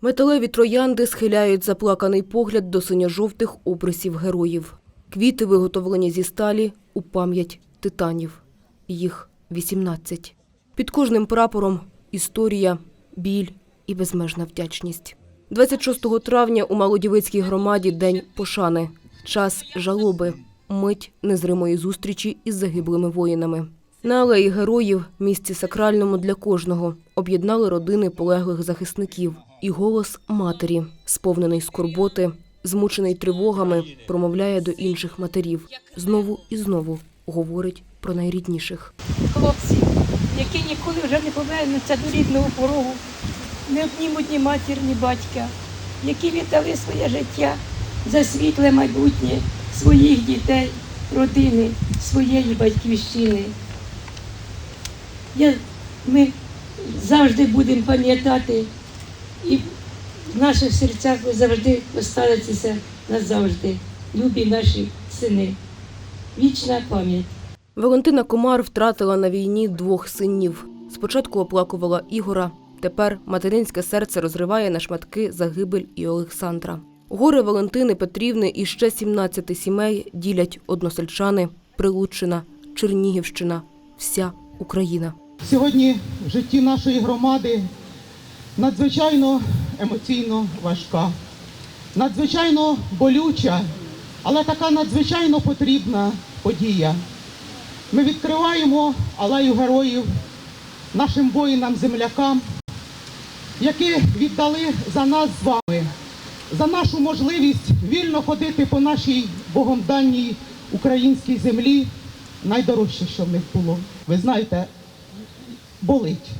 Металеві троянди схиляють заплаканий погляд до синьо-жовтих обрисів героїв. Квіти виготовлені зі сталі у пам'ять титанів. Їх 18. Під кожним прапором історія, біль і безмежна вдячність. 26 травня у Малодівицькій громаді День пошани. Час жалоби. Мить незримої зустрічі із загиблими воїнами. На алеї героїв, місці сакральному для кожного, об'єднали родини полеглих захисників і голос матері, сповнений скорботи, змучений тривогами, промовляє до інших матерів. Знову і знову говорить про найрідніших. хлопці, які ніколи вже не повернуться до рідного порогу, не обнімуть ні матір, ні батька, які віддали своє життя за світле майбутнє своїх дітей, родини, своєї батьківщини. Я, ми завжди будемо пам'ятати і в наших серцях завжди останетеся назавжди, любі наші сини. Вічна пам'ять. Валентина Комар втратила на війні двох синів. Спочатку оплакувала Ігора. Тепер материнське серце розриває на шматки загибель і Олександра. Горе Валентини Петрівни і ще 17 сімей ділять односельчани, Прилуччина, Чернігівщина, вся Україна. Сьогодні в житті нашої громади надзвичайно емоційно важка, надзвичайно болюча, але така надзвичайно потрібна подія. Ми відкриваємо алею героїв нашим воїнам-землякам, які віддали за нас з вами, за нашу можливість вільно ходити по нашій Богом даній українській землі. Найдорожче, що в них було. Ви знаєте, болить.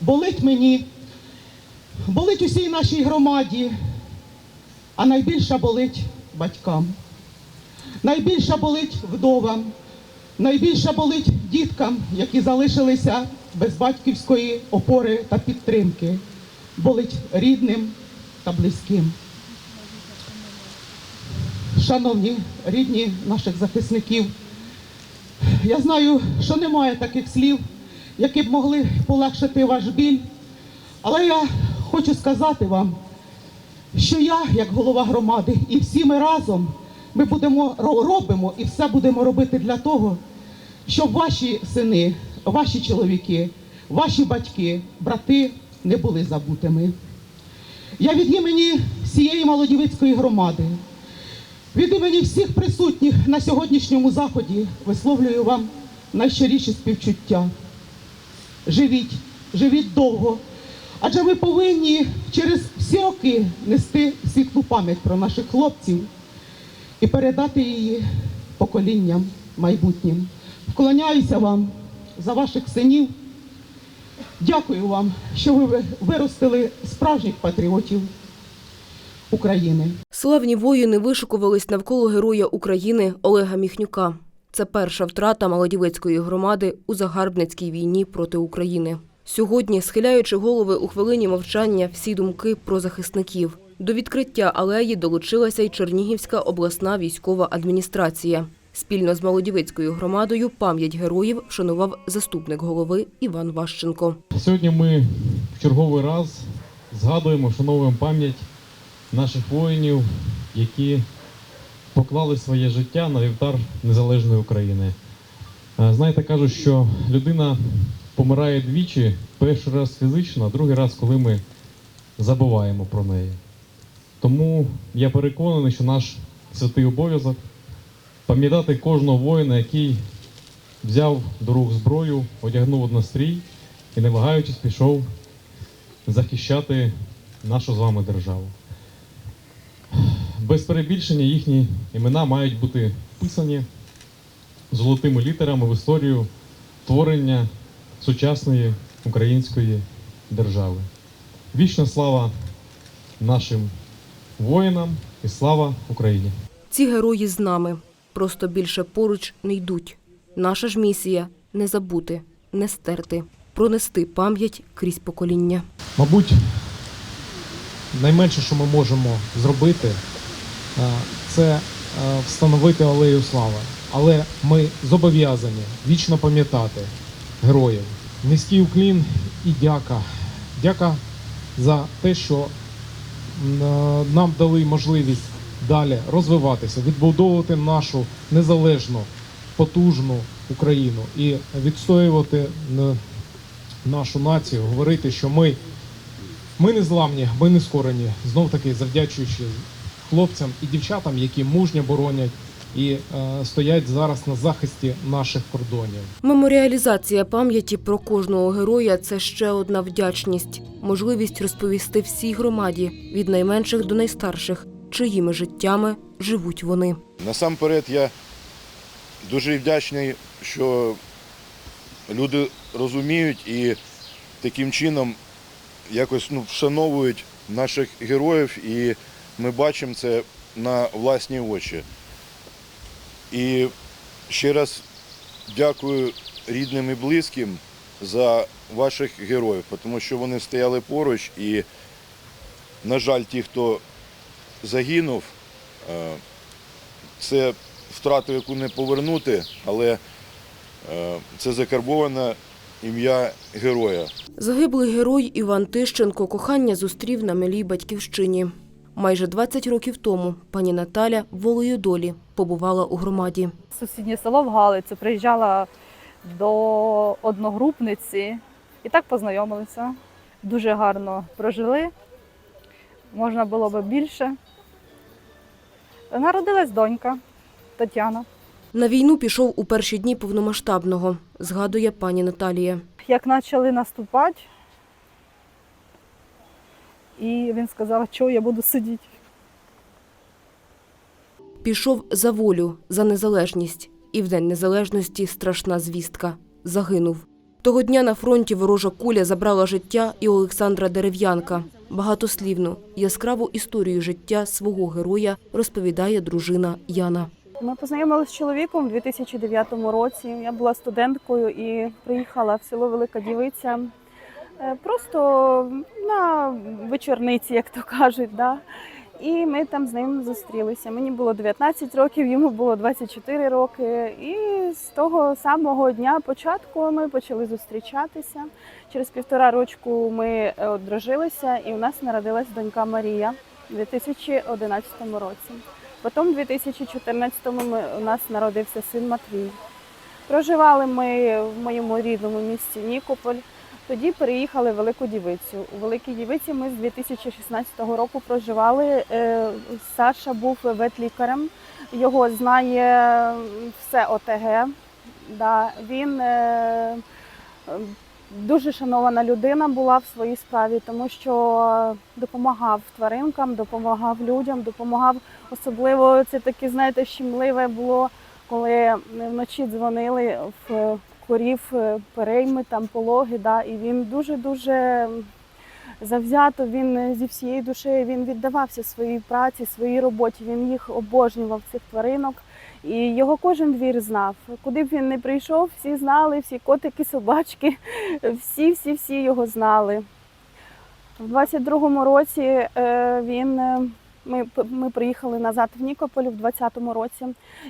Болить мені, болить усій нашій громаді, а найбільше болить батькам. Найбільше болить вдовам, найбільше болить діткам, які залишилися без батьківської опори та підтримки. Болить рідним та близьким. Шановні рідні наших захисників, я знаю, що немає таких слів, які б могли полегшити ваш біль. Але я хочу сказати вам, що я, як голова громади, і всі ми разом ми будемо робимо і все будемо робити для того, щоб ваші сини, ваші чоловіки, ваші батьки, брати не були забутими. Я від імені всієї Молодівицької громади, від імені всіх присутніх на сьогоднішньому заході висловлюю вам найщиріші співчуття. Живіть, живіть довго, адже ми повинні через всі роки нести світлу пам'ять про наших хлопців і передати її поколінням майбутнім. Вклоняюся вам за ваших синів. Дякую вам, що ви виростили справжніх патріотів України. Славні воїни вишукувались навколо героя України Олега Міхнюка. Це перша втрата Молодівецької громади у загарбницькій війні проти України. Сьогодні, схиляючи голови у хвилині мовчання, всі думки про захисників. До відкриття алеї долучилася й Чернігівська обласна військова адміністрація. Спільно з Молодівецькою громадою пам'ять героїв вшанував заступник голови Іван Ващенко. Сьогодні ми в черговий раз згадуємо, вшановуємо пам'ять наших воїнів, які поклали своє життя на вівтар незалежної України. Е, Знаєте, кажуть, що людина помирає двічі, перший раз фізично, а другий раз, коли ми забуваємо про неї. Тому я переконаний, що наш святий обов'язок пам'ятати кожного воїна, який взяв до рук зброю, одягнув однострій і, не вагаючись, пішов захищати нашу з вами державу. Без перебільшення їхні імена мають бути вписані золотими літерами в історію творення сучасної української держави. Вічна слава нашим воїнам і слава Україні! Ці герої з нами. Просто більше поруч не йдуть. Наша ж місія не забути, не стерти, пронести пам'ять крізь покоління. Мабуть, найменше, що ми можемо зробити, це е, встановити алею слави. Але ми зобов'язані вічно пам'ятати героїв. Низький уклін і дяка. Дяка за те, що е, нам дали можливість далі розвиватися, відбудовувати нашу незалежну, потужну Україну і відстоювати е, нашу націю, говорити, що ми, ми не зламні, ми не скорені, знов таки завдячуючи хлопцям і дівчатам, які мужньо боронять і е, стоять зараз на захисті наших кордонів. Меморіалізація пам'яті про кожного героя це ще одна вдячність, можливість розповісти всій громаді від найменших до найстарших, чиїми життями живуть вони. Насамперед я дуже вдячний, що люди розуміють і таким чином якось ну, вшановують наших героїв, і ми бачимо це на власні очі. І ще раз дякую рідним і близьким за ваших героїв, тому що вони стояли поруч і, на жаль, ті, хто загинув, е, це втрату, яку не повернути, але е, це закарбоване ім'я героя. Загиблий герой Іван Тищенко кохання зустрів на милій батьківщині. Майже 20 років тому пані Наталя волею долі побувала у громаді. сусіднє село в Галицю, приїжджала до одногрупниці і так познайомилися. Дуже гарно прожили, можна було б більше. Народилась донька Тетяна. На війну пішов у перші дні повномасштабного, згадує пані Наталія. Як почали наступати, і він сказав, що я буду сидіти. Пішов за волю, за незалежність. І в День Незалежності страшна звістка. Загинув. Того дня на фронті ворожа куля забрала життя і Олександра Дерев'янка. Багатослівну, яскраву історію життя свого героя розповідає дружина Яна. Ми познайомилися з чоловіком у 2009 році. Я була студенткою і приїхала в село Велика Дівиця. Е, Просто на вечорниці, як то кажуть. Да? І ми там з ним зустрілися. Мені було 19 років, йому було 24 роки. І з того самого дня початку ми почали зустрічатися. Через півтора рочку ми е, одружилися, і у нас народилась донька Марія у 2011 році. Потім у 2014-му ми- у нас народився син Матвій. Проживали ми в моєму рідному місті Нікополь. Тоді переїхали в Велику Дівицю. У Великій Дівиці ми з 2016 року проживали. Е, Саша був ветлікарем, його знає все ОТГ. Да. Він е, дуже шанована людина була в своїй справі, тому що допомагав тваринкам, допомагав людям, допомагав Особливо це таке, знаєте, щемливе було, коли вночі дзвонили в корів е, перейми, там пологи. Да, і він дуже-дуже завзято, він зі всією душею він віддавався своїй праці, своїй роботі. Він їх обожнював, цих тваринок. І його кожен двір знав. Куди б він не прийшов, всі знали, всі котики, собачки, всі, всі, всі його знали. В 22-му році е, він. Е, ми, ми приїхали назад в Нікополь в 20-му році,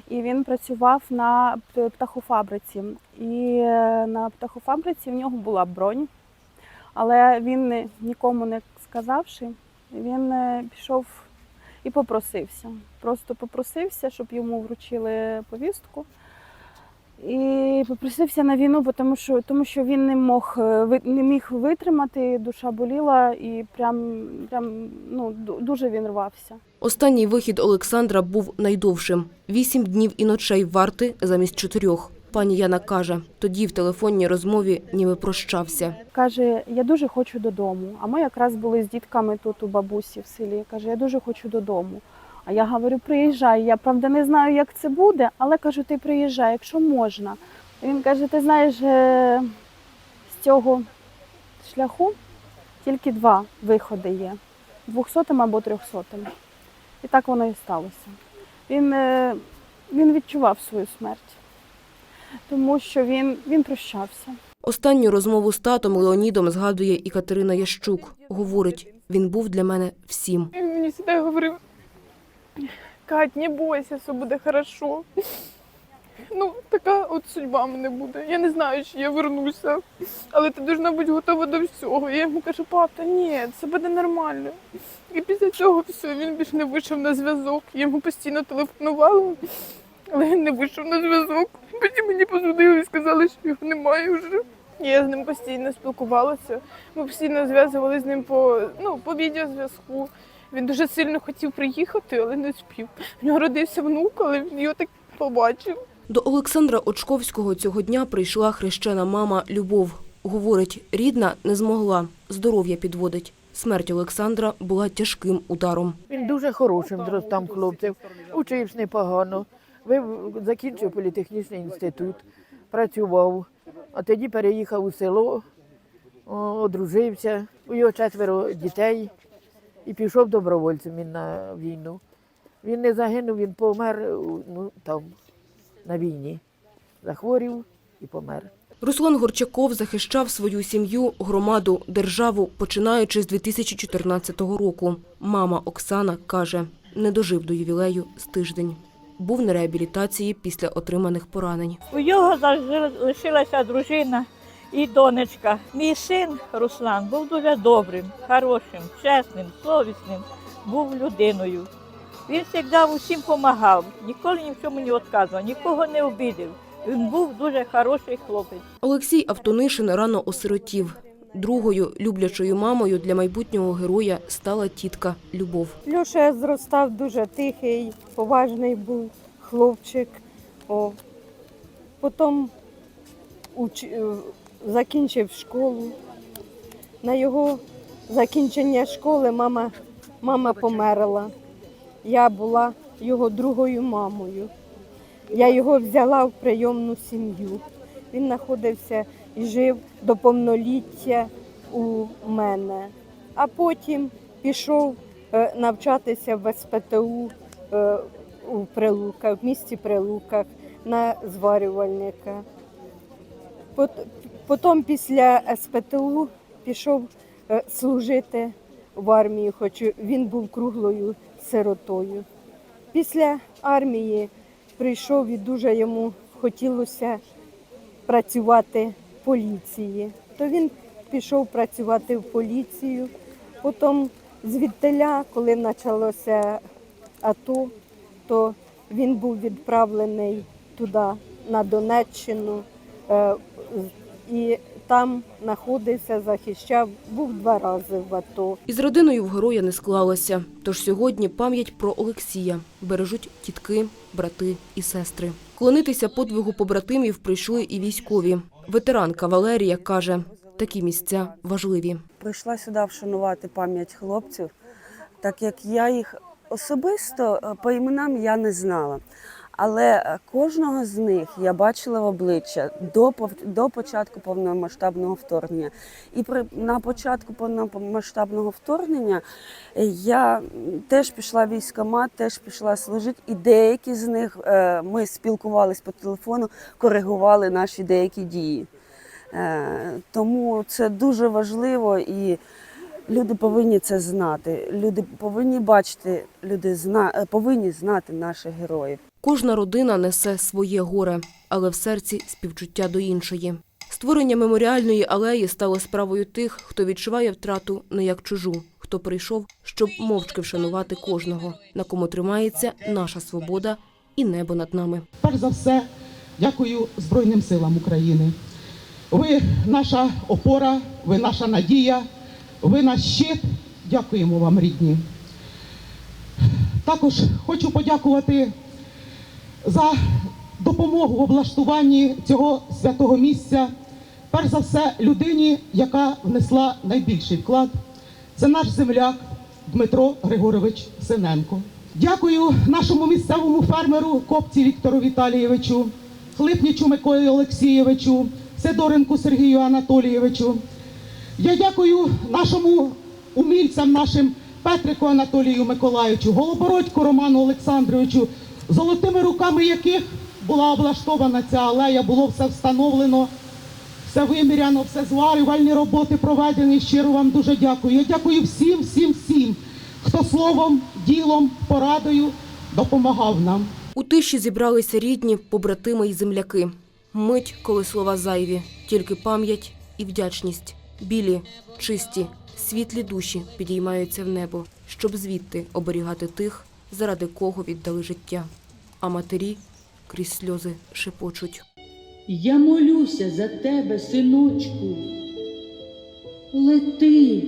і він працював на птахофабриці. І е, на птахофабриці в нього була бронь, але він нікому не сказавши, він е, пішов і попросився. Просто попросився, щоб йому вручили повістку. І попросився на війну, тому що, тому що він не мог е, не міг витримати, душа боліла, і прям, прям ну, дуже він рвався. Останній вихід Олександра був найдовшим – вісім днів і ночей варти замість чотирьох. Пані Яна каже, тоді в телефонній розмові ніби прощався. Каже, я дуже хочу додому. А ми якраз були з дітками тут у бабусі в селі. Каже, я дуже хочу додому. А я говорю, приїжджай. Я правда не знаю, як це буде, але кажу, ти приїжджай, якщо можна. Він каже: ти знаєш, е, з цього шляху тільки два виходи є: 200 або 300. І так воно і сталося. Він, е, він відчував свою смерть, тому що він, він прощався. Останню розмову з татом Леонідом згадує і Катерина Ящук. Говорить, він був для мене всім. Він мені завжди говорив, Кать, не бойся, все буде хорошо. ну така от судьба мене буде. Я не знаю, чи я вернуся, але ти повинна бути готова до всього. Я йому кажу, пап, та ні, це буде нормально. І після цього все, він більше не вийшов на зв'язок. Я йому постійно телефонувала, але він не вийшов на зв'язок. Потім мені позвонили і сказали, що його немає вже. Я з ним постійно спілкувалася. Ми постійно зв'язувалися з ним по, ну, по відеозв'язку. Він дуже сильно хотів приїхати, але не спів. У нього родився внук, але він його так побачив. До Олександра Очковського цього дня прийшла хрещена мама Любов. Говорить, рідна не змогла, здоров'я підводить. Смерть Олександра була тяжким ударом. Він дуже хорошим зростав хлопців, учився непогано. Ви- Закінчив політехнічний інститут, працював, а тоді переїхав у село, одружився, у його четверо дітей і пішов добровольцем він на війну. Він не загинув, він помер ну, там, на війні. Захворів і помер. Руслан Горчаков захищав свою сім'ю, громаду, державу, починаючи з 2014 року. Мама Оксана каже, не дожив до ювілею з тиждень. Був на реабілітації після отриманих поранень. У його залишила- лишилася дружина і донечка. Мій син Руслан був дуже добрим, хорошим, чесним, совісним, був людиною. Він завжди усім допомагав, ніколи ні в чому не відказував, нікого не обідав. Він був дуже хороший хлопець. Олексій Автонишин рано осиротів. Другою люблячою мамою для майбутнього героя стала тітка Любов. Льоша зростав дуже тихий, поважний був хлопчик. О. Потім уч... закінчив школу. На його закінчення школи мама, мама померла. Я була його другою мамою. Я його взяла в прийомну сім'ю. Він знаходився і жив до повноліття у мене. А потім пішов е, навчатися в СПТУ е, у Прилуках, в місті Прилуках на зварювальника. Пот- Потім після СПТУ пішов е, служити в армії, хоч він був круглою сиротою. Після армії прийшов і дуже йому хотілося працювати в поліції. То він пішов працювати в поліцію. Потім звідтиля, коли почалося АТО, то він був відправлений туди, на Донеччину, е, і там знаходився, захищав, був два рази в АТО. Із родиною в героя не склалося. Тож сьогодні пам'ять про Олексія бережуть тітки, брати і сестри. Клонитися подвигу побратимів прийшли і військові. Ветеранка Валерія каже, такі місця важливі. прийшла сюди вшанувати пам'ять хлопців, так як я їх особисто е, по іменам я не знала. Але е, кожного з них я бачила в обличчя до, до початку повномасштабного вторгнення. І при, на початку повномасштабного вторгнення е, я теж пішла в військкомат, теж пішла служити, і деякі з них е, ми спілкувалися по телефону, коригували наші деякі дії. Тому це дуже важливо і люди повинні це знати. Люди повинні бачити, люди зна, е, повинні знати наших героїв. Кожна родина несе своє горе, але в серці співчуття до іншої. Створення меморіальної алеї стало справою тих, хто відчуває втрату не як чужу, хто прийшов, щоб мовчки вшанувати кожного, на кому тримається наша свобода і небо над нами. Перш за все, дякую Збройним силам України. Ви наша опора, ви наша надія, ви наш щит. Дякуємо вам, рідні. Також хочу подякувати за допомогу в облаштуванні цього святого місця. Перш за все, людині, яка внесла найбільший вклад. Це наш земляк Дмитро Григорович Синенко. Дякую нашому місцевому фермеру Копці Віктору Віталійовичу, Хлипнічу Миколі Олексійовичу, Сидоренку Сергію Анатолійовичу. Я дякую нашому умільцям, нашим Петрику Анатолію Миколаївичу, Голобородьку Роману Олександровичу, золотими руками яких була облаштована ця алея, було все встановлено, все виміряно, все зварювальні роботи проведені. Щиро вам дуже дякую. Я дякую всім, всім, всім, хто словом, ділом, порадою допомагав нам. У тиші зібралися рідні, побратими й земляки. Мить, коли слова зайві, тільки пам'ять і вдячність. Білі, чисті, світлі душі підіймаються в небо, щоб звідти оберігати тих, заради кого віддали життя. А матері крізь сльози шепочуть. Я молюся за тебе, синочку. Лети,